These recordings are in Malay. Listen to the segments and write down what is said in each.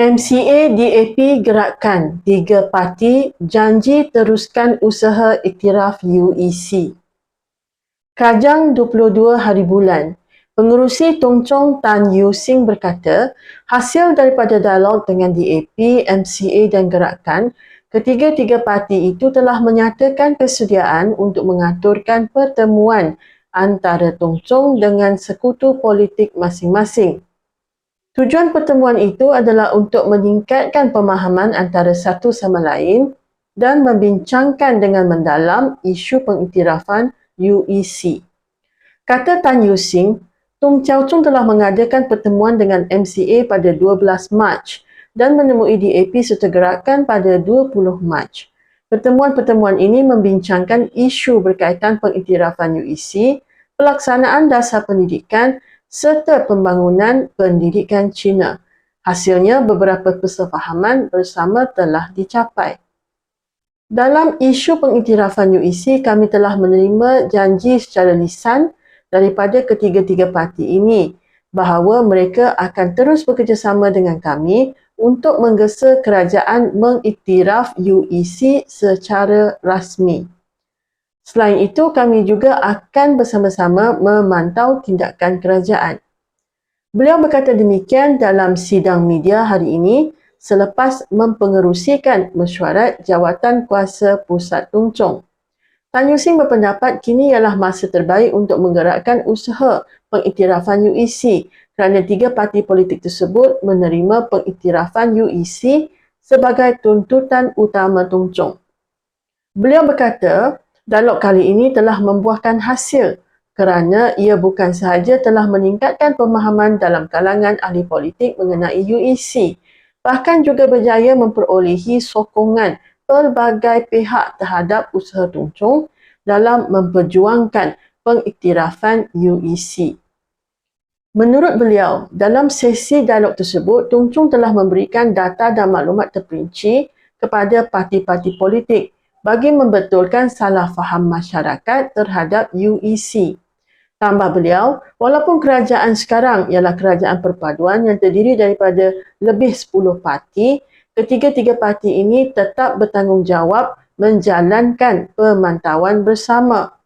MCA DAP gerakkan tiga parti janji teruskan usaha iktiraf UEC. Kajang 22 hari bulan, pengurusi Tong Chong Tan Yu Sing berkata, hasil daripada dialog dengan DAP, MCA dan gerakkan, ketiga-tiga parti itu telah menyatakan kesediaan untuk mengaturkan pertemuan antara Tong Chong dengan sekutu politik masing-masing. Tujuan pertemuan itu adalah untuk meningkatkan pemahaman antara satu sama lain dan membincangkan dengan mendalam isu pengiktirafan UEC. Kata Tan Yu Sing, Tung Chao Chung telah mengadakan pertemuan dengan MCA pada 12 Mac dan menemui DAP serta gerakan pada 20 Mac. Pertemuan-pertemuan ini membincangkan isu berkaitan pengiktirafan UEC, pelaksanaan dasar pendidikan serta pembangunan pendidikan Cina. Hasilnya, beberapa kesefahaman bersama telah dicapai. Dalam isu pengiktirafan UEC, kami telah menerima janji secara lisan daripada ketiga-tiga parti ini bahawa mereka akan terus bekerjasama dengan kami untuk menggesa kerajaan mengiktiraf UEC secara rasmi. Selain itu, kami juga akan bersama-sama memantau tindakan kerajaan. Beliau berkata demikian dalam sidang media hari ini selepas mempengerusikan mesyuarat jawatan kuasa pusat Tung Chong. Tan Yu Sing berpendapat kini ialah masa terbaik untuk menggerakkan usaha pengiktirafan UEC kerana tiga parti politik tersebut menerima pengiktirafan UEC sebagai tuntutan utama Tung Chong. Beliau berkata, Dialog kali ini telah membuahkan hasil kerana ia bukan sahaja telah meningkatkan pemahaman dalam kalangan ahli politik mengenai UEC, bahkan juga berjaya memperolehi sokongan pelbagai pihak terhadap usaha Tung Chung dalam memperjuangkan pengiktirafan UEC. Menurut beliau, dalam sesi dialog tersebut, Tung Chung telah memberikan data dan maklumat terperinci kepada parti-parti politik bagi membetulkan salah faham masyarakat terhadap UEC. Tambah beliau, walaupun kerajaan sekarang ialah kerajaan perpaduan yang terdiri daripada lebih 10 parti, ketiga-tiga parti ini tetap bertanggungjawab menjalankan pemantauan bersama.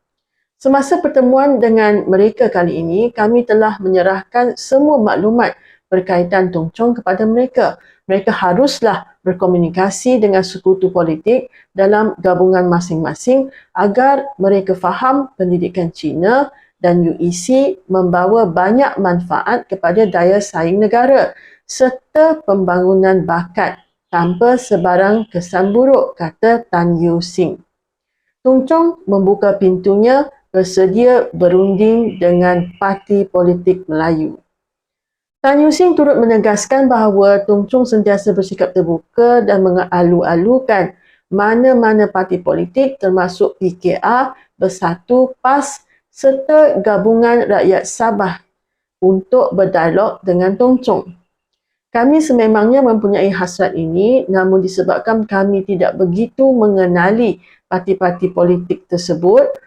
Semasa pertemuan dengan mereka kali ini, kami telah menyerahkan semua maklumat berkaitan Tung Chong kepada mereka. Mereka haruslah berkomunikasi dengan sekutu politik dalam gabungan masing-masing agar mereka faham pendidikan Cina dan UEC membawa banyak manfaat kepada daya saing negara serta pembangunan bakat tanpa sebarang kesan buruk, kata Tan Yu Sing. Tung Chong membuka pintunya bersedia berunding dengan parti politik Melayu. Tan Yu Sing turut menegaskan bahawa Tung Chung sentiasa bersikap terbuka dan mengalu-alukan mana-mana parti politik termasuk PKR bersatu PAS serta gabungan rakyat Sabah untuk berdialog dengan Tung Chung. Kami sememangnya mempunyai hasrat ini namun disebabkan kami tidak begitu mengenali parti-parti politik tersebut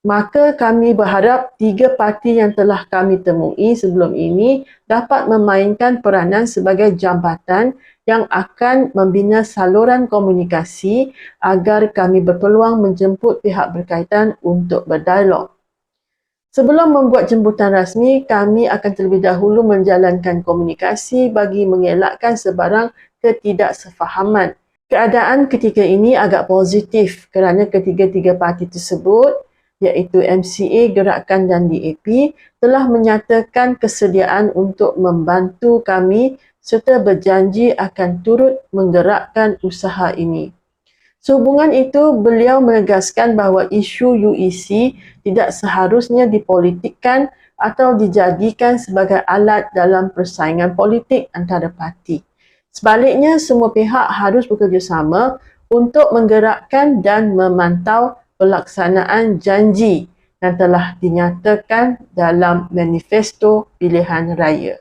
maka kami berharap tiga parti yang telah kami temui sebelum ini dapat memainkan peranan sebagai jambatan yang akan membina saluran komunikasi agar kami berpeluang menjemput pihak berkaitan untuk berdialog. Sebelum membuat jemputan rasmi, kami akan terlebih dahulu menjalankan komunikasi bagi mengelakkan sebarang ketidaksefahaman. Keadaan ketika ini agak positif kerana ketiga-tiga parti tersebut iaitu MCA Gerakan dan DAP telah menyatakan kesediaan untuk membantu kami serta berjanji akan turut menggerakkan usaha ini. Sehubungan itu, beliau menegaskan bahawa isu UEC tidak seharusnya dipolitikkan atau dijadikan sebagai alat dalam persaingan politik antara parti. Sebaliknya, semua pihak harus bekerjasama untuk menggerakkan dan memantau pelaksanaan janji yang telah dinyatakan dalam manifesto pilihan raya.